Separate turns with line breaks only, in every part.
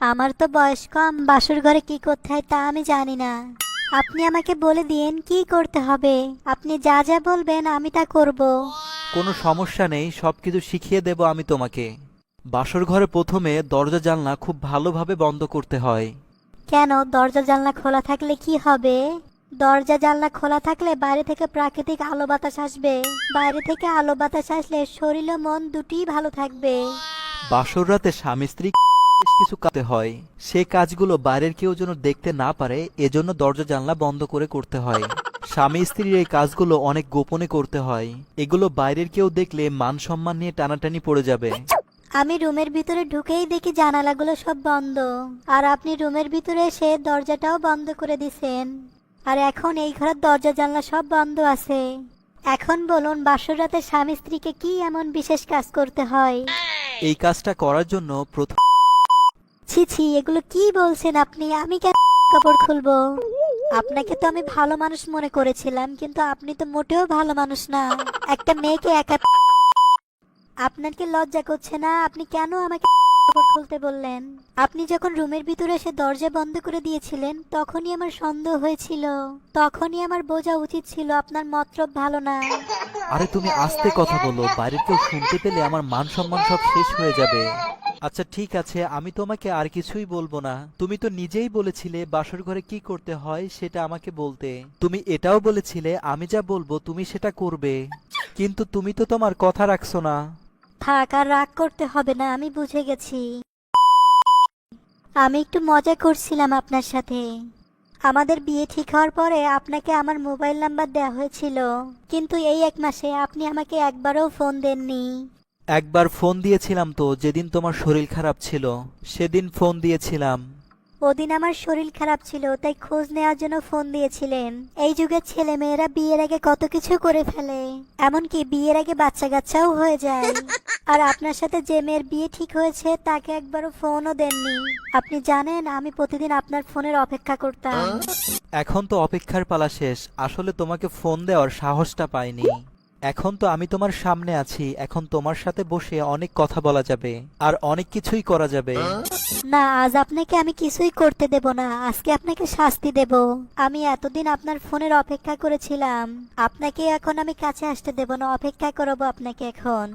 আমার তো বয়স কম বাসর ঘরে কি করতে হয় তা আমি জানি না। আপনি আমাকে বলে দিন কি করতে হবে। আপনি যা যা বলবেন আমি তা করব।
কোনো সমস্যা নেই সবকিছু শিখিয়ে দেব আমি তোমাকে। বাসর ঘরে প্রথমে দরজা জানলা খুব ভালোভাবে বন্ধ করতে হয়।
কেন? দরজা জানলা খোলা থাকলে কি হবে? দরজা জানলা খোলা থাকলে বাইরে থেকে প্রাকৃতিক আলো বাতাস আসবে। বাইরে থেকে আলো বাতাস আসলে শরীর ও মন দুটিই ভালো থাকবে।
বাসর রাতে স্বামী স্ত্রী বেশ কিছু কাজে হয়। সে কাজগুলো বাইরের কেউ যেন দেখতে না পারে এজন্য দরজা জানলা বন্ধ করে করতে হয়। স্বামী স্ত্রীর এই কাজগুলো অনেক গোপনে করতে হয়। এগুলো বাইরের কেউ দেখলে মান সম্মান নিয়ে টানাটানি পড়ে যাবে।
আমি রুমের ভিতরে ঢুকেই দেখি জানালাগুলো সব বন্ধ। আর আপনি রুমের ভিতরে এসে দরজাটাও বন্ধ করে দিছেন। আর এখন এই ঘরের দরজা জানলা সব বন্ধ আছে। এখন বলুন বাসর রাতে স্বামী স্ত্রীকে কি এমন বিশেষ কাজ করতে হয়?
এই কাজটা করার জন্য প্রথম
ছি ছি, এগুলো কি বলছেন আপনি? আমি কেন কাপড় খুলবো? আপনাকে তো আমি ভালো মানুষ মনে করেছিলাম, কিন্তু আপনি তো মোটেও ভালো মানুষ না। একটা মেয়েকে একা আপনার কি লজ্জা করছে না? আপনি কেন আমাকে কাপড় খুলতে বললেন? আপনি যখন রুমের ভিতরে এসে দরজা বন্ধ করে দিয়েছিলেন, তখনই আমার সন্দেহ হয়েছিল। তখনই আমার বোঝা উচিত ছিল আপনার মতলব ভালো না।
আরে তুমি আস্তে কথা বলো, বাইরের কেউ শুনতে পেলে আমার মান সম্মান সব শেষ হয়ে যাবে। আচ্ছা ঠিক আছে, আমি তোমাকে আর কিছুই বলব না। তুমি তো নিজেই বলেছিলে বাসর ঘরে কি করতে হয় সেটা আমাকে বলতে। তুমি এটাও বলেছিলে, আমি যা বলব তুমি সেটা করবে। কিন্তু তুমি তো তোমার কথা রাখছো না।
থাক, আর রাগ করতে হবে না, আমি বুঝে গেছি। আমি একটু মজা করছিলাম আপনার সাথে। আমাদের বিয়ে ঠিক হওয়ার পরে আপনাকে আমার মোবাইল নাম্বার দেওয়া হয়েছিল। কিন্তু এই এক মাসে আপনি আমাকে একবারও ফোন দেননি।
একবার ফোন দিয়েছিলাম তো যেদিন তোমার শরীর খারাপ ছিল সেদিন ফোন দিয়েছিলাম।
ওদিন আমার শরীর খারাপ ছিল তাই খোঁজ নেওয়ার জন্য ফোন দিয়েছিলেন। এই যুগের ছেলে মেয়েরা বিয়ের আগে কত কিছু করে ফেলে এমনকি বিয়ের আগে বাচ্চা কাচ্চাও হয়ে যায়। আর আপনার সাথে যে মেয়ের বিয়ে ঠিক হয়েছে তাকে একবারও ফোনও দেননি। আপনি জানেন আমি প্রতিদিন আপনার ফোনের অপেক্ষা করতাম।
এখন তো অপেক্ষার পালা শেষ আসলে তোমাকে ফোন দেওয়ার সাহসটা পাইনি। এখন তো আমি তোমার সামনে আছি, এখন তোমার সাথে বসে অনেক কথা বলা যাবে, আর অনেক কিছুই করা যাবে।
না, আজ আপনাকে আমি কিছুই করতে দেব না, আজকে আপনাকে শাস্তি দেব। আমি এতদিন আপনার ফোনের অপেক্ষা করেছিলাম, আপনাকে এখন আমি কাছে আসতে দেব না, অপেক্ষা করব আপনাকে এখন।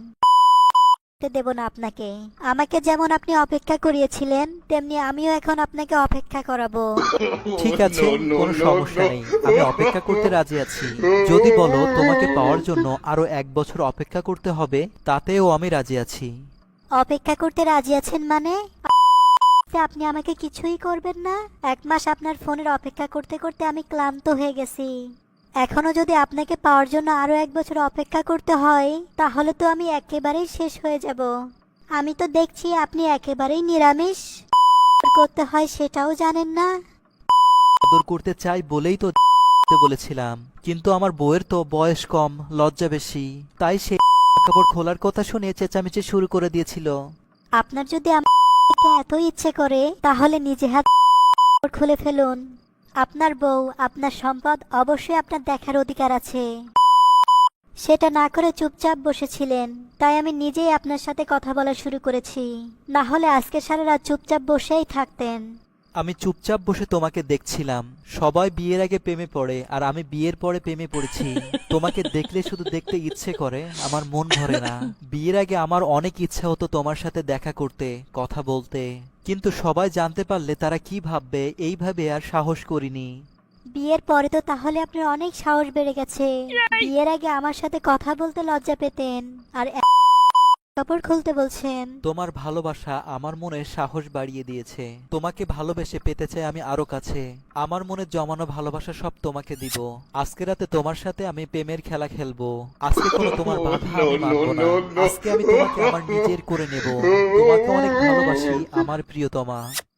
আসতে দেব না আপনাকে। আমাকে যেমন আপনি অপেক্ষা করিয়েছিলেন তেমনি আমিও এখন আপনাকে অপেক্ষা করাবো।
ঠিক আছে কোনো সমস্যা নেই। আমি অপেক্ষা করতে রাজি আছি। যদি বলো তোমাকে পাওয়ার জন্য আরও এক বছর অপেক্ষা করতে হবে তাতেও আমি রাজি আছি।
অপেক্ষা করতে রাজি আছেন মানে? আপনি আমাকে কিছুই করবেন না? এক মাস আপনার ফোনের অপেক্ষা করতে করতে আমি ক্লান্ত হয়ে গেছি। এখনও যদি আপনাকে পাওয়ার জন্য আরও এক বছর অপেক্ষা করতে হয় তাহলে তো আমি একেবারেই শেষ হয়ে যাব। আমি তো দেখছি আপনি একেবারেই নিরামিষ। করতে হয় সেটাও জানেন না।
আদর করতে চাই বলেই তো বলেছিলাম কিন্তু আমার বউয়ের তো বয়স কম লজ্জা বেশি তাই সে কাপড় খোলার কথা শুনে চেঁচামেচি শুরু করে দিয়েছিল।
আপনার যদি আমাকে এত ইচ্ছে করে তাহলে নিজে হাত খুলে ফেলুন। আপনার বউ, আপনার সম্পদ অবশ্যই আপনার দেখার অধিকার আছে। সেটা না করে চুপচাপ বসেছিলেন, তাই আমি নিজেই আপনার সাথে কথা বলা শুরু করেছি। না হলে আজকে সারা রাত চুপচাপ বসেই থাকতেন।
আমি চুপচাপ বসে তোমাকে দেখছিলাম। সবাই বিয়ের আগে প্রেমে পড়ে, আর আমি বিয়ের পরে প্রেমে পড়েছি। তোমাকে দেখলে শুধু দেখতে ইচ্ছে করে, আমার মন ভরে না। বিয়ের আগে আমার অনেক ইচ্ছা হতো তোমার সাথে দেখা করতে, কথা বলতে। কিন্তু সবাই জানতে পারলে তারা কি ভাববে এইভাবে আর সাহস করিনি।
বিয়ের পরে তো তাহলে আপনার অনেক সাহস বেড়ে গেছে। বিয়ের আগে আমার সাথে কথা বলতে লজ্জা পেতেন আর কাপড় খুলতে বলছেন।
তোমার ভালোবাসা আমার মনে সাহস বাড়িয়ে দিয়েছে। তোমাকে ভালোবেসে পেতে চাই আমি আরও কাছে। আমার মনে জমানো ভালোবাসা সব তোমাকে দিব। আজকে রাতে তোমার সাথে আমি প্রেমের খেলা খেলব। আজকে কোনো তোমার বাধা আমি মানবো না। আজকে আমি তোমাকে আমার নিজের করে নেব। তোমাকে অনেক ভালোবাসি আমার প্রিয়তমা।